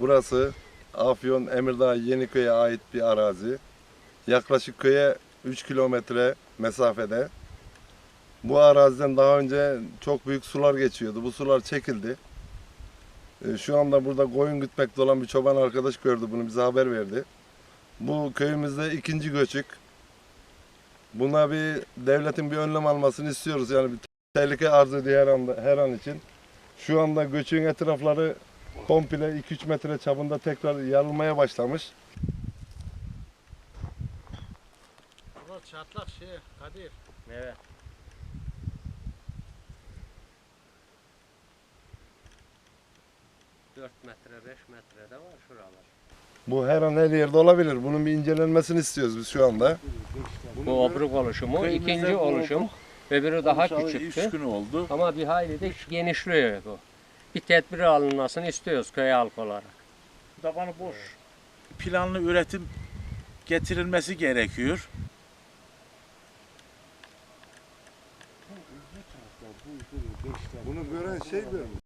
Burası Afyon Emirdağ Yeniköy'e ait bir arazi. Yaklaşık köye 3 kilometre mesafede. Bu araziden daha önce çok büyük sular geçiyordu. Bu sular çekildi. E, Şu anda burada koyun gütmekte olan bir çoban arkadaş gördü bunu bize haber verdi. Bu köyümüzde ikinci göçük. Buna bir devletin bir önlem almasını istiyoruz. Yani bir tehlike arz ediyor her, anda, her an için. Şu anda göçüğün etrafları komple 2-3 metre çapında tekrar yarılmaya başlamış. Ulan çatlak şey Kadir. Evet. Dört metre, beş metrede var şuralar. Bu her an her yerde olabilir. Bunun bir incelenmesini istiyoruz biz şu anda. Bu obruk oluşumu, Köyümüzde ikinci oluşum. Öbürü daha küçüktü. Üç gün oldu. Ama bir hayli de genişliyor bu. Bir tedbir alınmasını istiyoruz köy halkı olarak. Tabanı boş. Planlı üretim getirilmesi gerekiyor. Bunu gören şey görmüş.